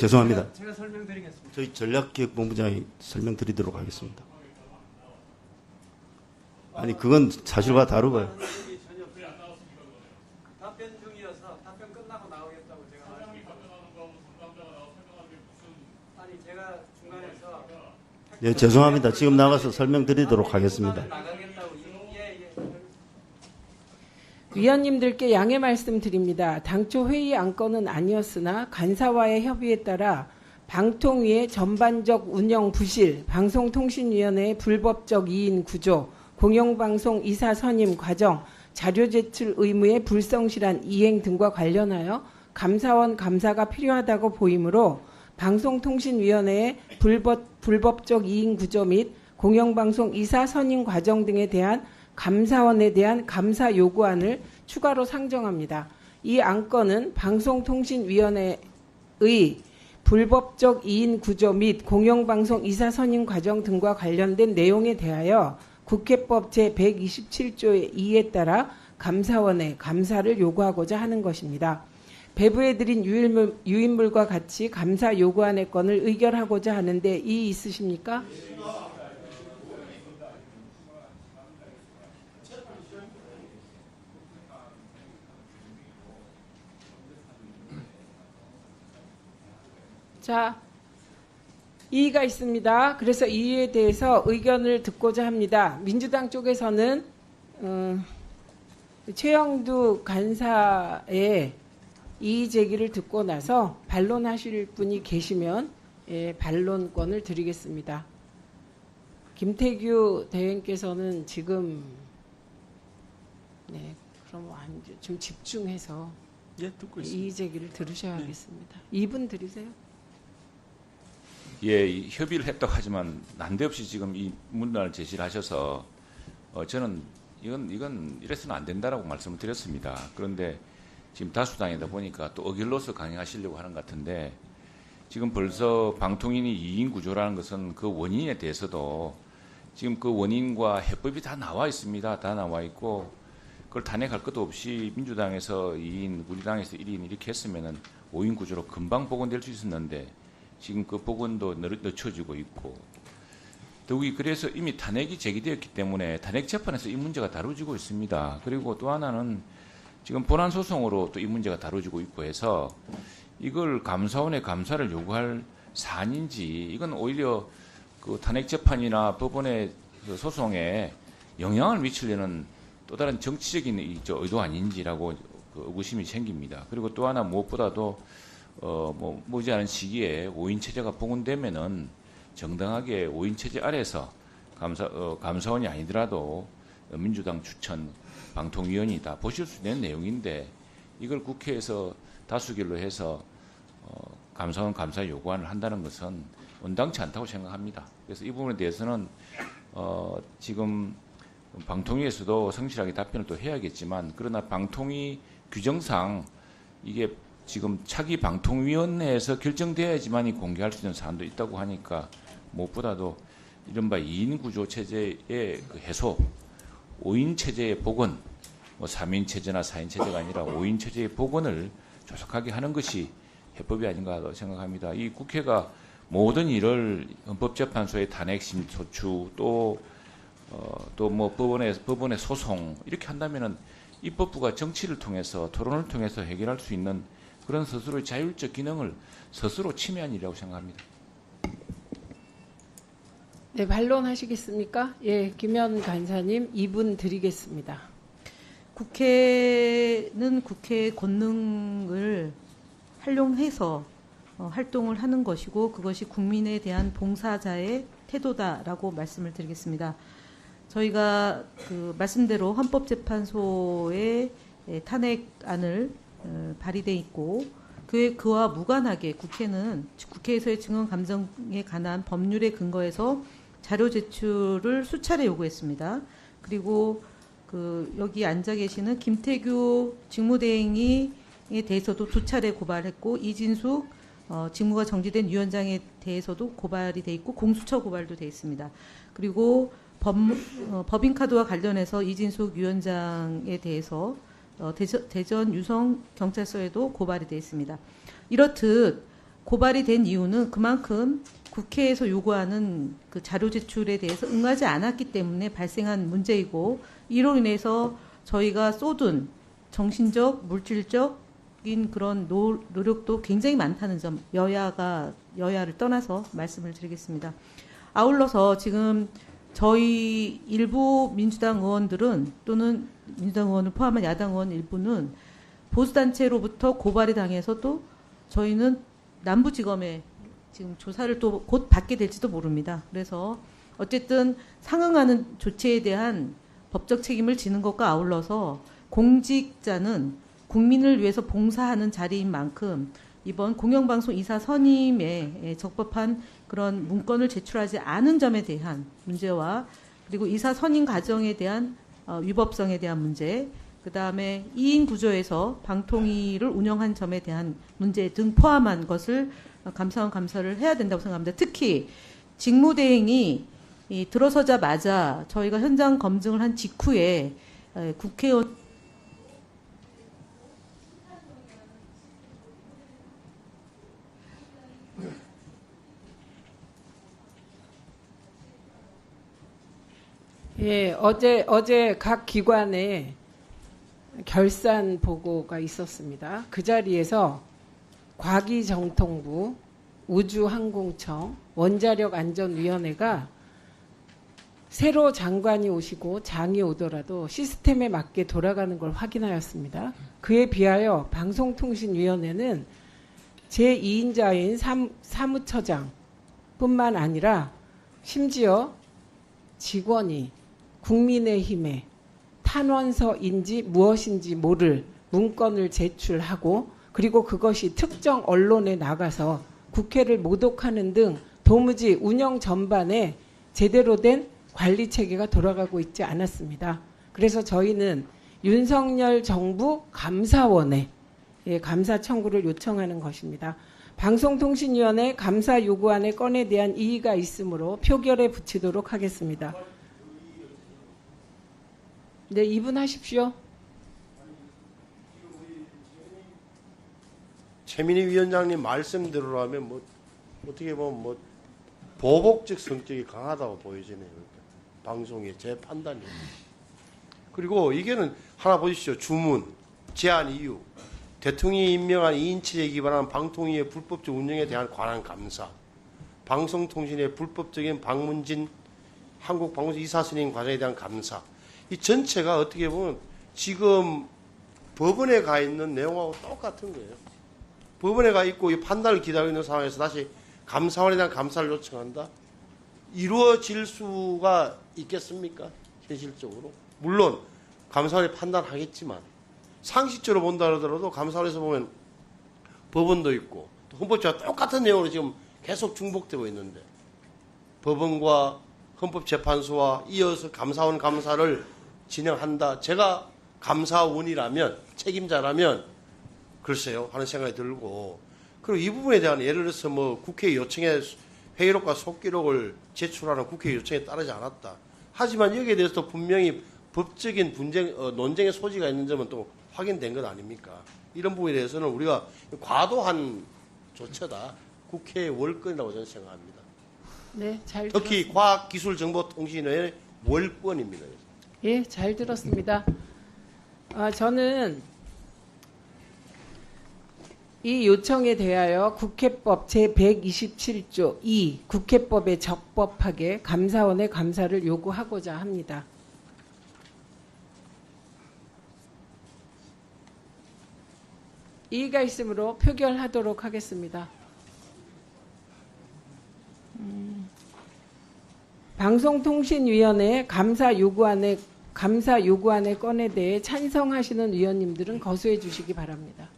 죄송합니다. 제가 설명드리겠습니다. 저희 전략기획본부장이 설명드리도록 하겠습니다. 아니 그건 사실과 다르고요. 답변이 전혀 답변 중이어서 답변 끝나고 나오겠다고 제가 말씀드렸습니다. 아니 제가 중간에서 네, 죄송합니다. 지금 나가서 설명드리도록 하겠습니다. 나가겠다고 예, 예. 위원님들께 양해 말씀드립니다. 당초 회의 안건은 아니었으나 간사와의 협의에 따라 방통위의 전반적 운영 부실, 방송통신위원회의 불법적 이인 구조, 공영방송 이사 선임 과정, 자료 제출 의무의 불성실한 이행 등과 관련하여 감사원 감사가 필요하다고 보이므로 방송통신위원회의 불법, 불법적 이인 구조 및 공영방송 이사 선임 과정 등에 대한 감사원에 대한 감사 요구안을 추가로 상정합니다. 이 안건은 방송통신위원회의 불법적 이인 구조 및 공영방송 이사 선임 과정 등과 관련된 내용에 대하여 국회법 제127조의 2에 따라 감사원에 감사를 요구하고자 하는 것입니다. 배부해드린 유인물, 유인물과 같이 감사 요구안의 건을 의결하고자 하는데 이의 있으십니까? 자, 이의가 있습니다. 그래서 이의에 대해서 의견을 듣고자 합니다. 민주당 쪽에서는 어, 최영두 간사의 이의 제기를 듣고 나서 반론하실 분이 계시면 예, 반론권을 드리겠습니다. 김태규 대행께서는 지금 네, 그럼 완전 좀 집중해서 예, 이의 제기를 들으셔야겠습니다. 2분 드리세요. 예, 이 협의를 했다고 하지만 난데없이 지금 이 문란을 제시를 하셔서 어, 저는 이건 이건 이래서는 안 된다라고 말씀을 드렸습니다. 그런데 지금 다수당이다 보니까 또 어길로서 강행하시려고 하는 것 같은데 지금 벌써 방통인이 2인 구조라는 것은 그 원인에 대해서도 지금 그 원인과 해법이 다 나와 있습니다. 다 나와 있고 그걸 탄핵할 것도 없이 민주당에서 2인, 우리 당에서 1인 이렇게 했으면은 5인 구조로 금방 복원될 수 있었는데 지금 그 복원도 늦- 늦춰지고 있고 더욱이 그래서 이미 탄핵이 제기되었기 때문에 탄핵 재판에서 이 문제가 다뤄지고 있습니다. 그리고 또 하나는 지금 본안 소송으로 또 이 문제가 다뤄지고 있고 해서 이걸 감사원의 감사를 요구할 사안인지 이건 오히려 그 탄핵 재판이나 법원의 그 소송에 영향을 미치려는 또 다른 정치적인 의도 아닌지라고 그 의구심이 생깁니다. 그리고 또 하나 무엇보다도 어 뭐 머지않은 시기에 5인 체제가 복원되면은 정당하게 5인 체제 아래서 감사 어, 감사원이 아니더라도 민주당 추천 방통위원이 다 보실 수 있는 내용인데 이걸 국회에서 다수결로 해서 어, 감사원 감사 요구안을 한다는 것은 온당치 않다고 생각합니다. 그래서 이 부분에 대해서는 어, 지금 방통위에서도 성실하게 답변을 또 해야겠지만 그러나 방통위 규정상 이게 지금 차기 방통위원회에서 결정돼야지만이 공개할 수 있는 사안도 있다고 하니까 무엇보다도 이른바 2인 구조 체제의 그 해소, 5인 체제의 복원, 뭐 3인 체제나 4인 체제가 아니라 5인 체제의 복원을 조속하게 하는 것이 해법이 아닌가 생각합니다. 이 국회가 모든 일을 헌법재판소의 탄핵 심소추 또 어, 또뭐 법원의 법원의 소송 이렇게 한다면은 입법부가 정치를 통해서 토론을 통해서 해결할 수 있는 그런 스스로의 자율적 기능을 스스로 침해한 일이라고 생각합니다. 네, 반론하시겠습니까? 예, 김현 간사님 2분 드리겠습니다. 국회는 국회의 권능을 활용해서 어, 활동을 하는 것이고 그것이 국민에 대한 봉사자의 태도다라고 말씀을 드리겠습니다. 저희가 그 말씀대로 헌법재판소의 예, 탄핵안을 어, 발의돼 있고 그 그와 무관하게 국회는 국회에서의 증언 감정에 관한 법률에 근거해서 자료 제출을 수차례 요구했습니다. 그리고 그 여기 앉아 계시는 김태규 직무대행이에 대해서도 두 차례 고발했고 이진숙 어, 직무가 정지된 위원장에 대해서도 고발이 돼 있고 공수처 고발도 돼 있습니다. 그리고 법, 어, 법인카드와 관련해서 이진숙 위원장에 대해서 어, 대전, 유성 경찰서에도 고발이 돼 있습니다. 이렇듯 고발이 된 이유는 그만큼 국회에서 요구하는 그 자료 제출에 대해서 응하지 않았기 때문에 발생한 문제이고 이로 인해서 저희가 쏟은 정신적, 물질적인 그런 노, 노력도 굉장히 많다는 점 여야가 여야를 떠나서 말씀을 드리겠습니다. 아울러서 지금 저희 일부 민주당 의원들은 또는 민주당 의원을 포함한 야당 의원 일부는 보수단체로부터 고발이 당해서 또 저희는 남부지검에 지금 조사를 또 곧 받게 될지도 모릅니다. 그래서 어쨌든 상응하는 조치에 대한 법적 책임을 지는 것과 아울러서 공직자는 국민을 위해서 봉사하는 자리인 만큼 이번 공영방송 이사 선임에 적법한 그런 문건을 제출하지 않은 점에 대한 문제와 그리고 이사 선임 과정에 대한 어, 위법성에 대한 문제, 그 다음에 2인 구조에서 방통위를 운영한 점에 대한 문제 등 포함한 것을 어, 감사원 감사를 해야 된다고 생각합니다. 특히 직무대행이 이 들어서자마자 저희가 현장 검증을 한 직후에 에, 국회의원 예, 어제 어제 각 기관에 결산 보고가 있었습니다. 그 자리에서 과기정통부, 우주항공청, 원자력안전위원회가 새로 장관이 오시고 장이 오더라도 시스템에 맞게 돌아가는 걸 확인하였습니다. 그에 비하여 방송통신위원회는 제2인자인 사무처장 뿐만 아니라 심지어 직원이 국민의힘에 탄원서인지 무엇인지 모를 문건을 제출하고 그리고 그것이 특정 언론에 나가서 국회를 모독하는 등 도무지 운영 전반에 제대로 된 관리 체계가 돌아가고 있지 않았습니다. 그래서 저희는 윤석열 정부 감사원에 예, 감사 청구를 요청하는 것입니다. 방송통신위원회 감사 요구안의 건에 대한 이의가 있으므로 표결에 붙이도록 하겠습니다. 네, 2분 하십시오. 최민희 위원장님 말씀대로라면 뭐 어떻게 보면 뭐 보복적 성격이 강하다고 보여지네요. 방송의 제 판단이. 그리고 이게는 하나 보십시오. 주문, 제안 이유, 대통령이 임명한 2인치에 기반한 방통위의 불법적 운영에 대한 관한 감사, 방송통신의 불법적인 방문진 한국방송 이사선임 과정에 대한 감사, 이 전체가 어떻게 보면 지금 법원에 가 있는 내용하고 똑같은 거예요. 법원에 가 있고 이 판단을 기다리고 있는 상황에서 다시 감사원에 대한 감사를 요청한다? 이루어질 수가 있겠습니까? 현실적으로. 물론 감사원이 판단하겠지만 상식적으로 본다 하더라도 감사원에서 보면 법원도 있고 또 헌법처와 똑같은 내용으로 지금 계속 중복되고 있는데 법원과 헌법재판소와 이어서 감사원 감사를 진행한다. 제가 감사원이라면 책임자라면 글쎄요 하는 생각이 들고 그리고 이 부분에 대한 예를 들어서 뭐 국회 요청에 회의록과 속기록을 제출하는 국회 요청에 따르지 않았다. 하지만 여기에 대해서도 분명히 법적인 분쟁 어, 논쟁의 소지가 있는 점은 또 확인된 것 아닙니까? 이런 부분에 대해서는 우리가 과도한 조처다. 국회의 월권이라고 저는 생각합니다. 네, 잘 특히 과학기술정보통신의 월권입니다. 예, 잘 들었습니다. 아, 저는 이 요청에 대하여 국회법 제127조 2 국회법에 적법하게 감사원의 감사를 요구하고자 합니다. 이의가 있으므로 표결하도록 하겠습니다. 음, 방송통신위원회 감사 요구안의 감사 요구안의 건에 대해 찬성하시는 위원님들은 거수해 주시기 바랍니다.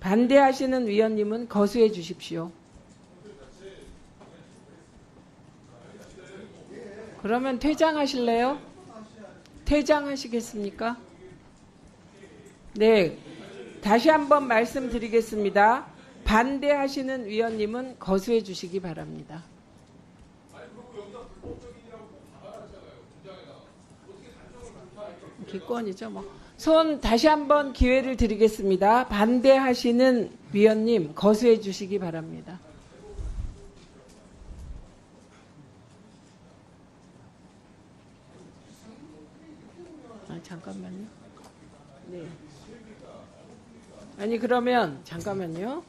반대하시는 위원님은 거수해 주십시오. 그러면 퇴장하실래요? 퇴장하시겠습니까? 네. 다시 한번 말씀드리겠습니다. 반대하시는 위원님은 거수해 주시기 바랍니다. 기권이죠, 뭐. 손 다시 한번 기회를 드리겠습니다. 반대하시는 위원님 거수해 주시기 바랍니다. 아, 잠깐만요. 네. 아니 그러면 잠깐만요.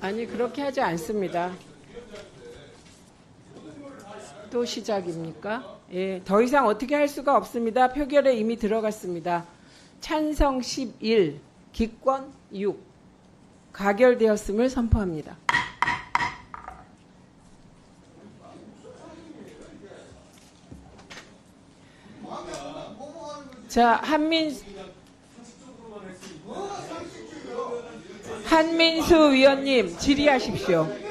아니 그렇게 하지 않습니다. 또 시작입니까? 예, 더 이상 어떻게 할 수가 없습니다. 표결에 이미 들어갔습니다. 찬성 11, 기권 6, 가결되었음을 선포합니다. 자, 한민 한민수 위원님 질의하십시오.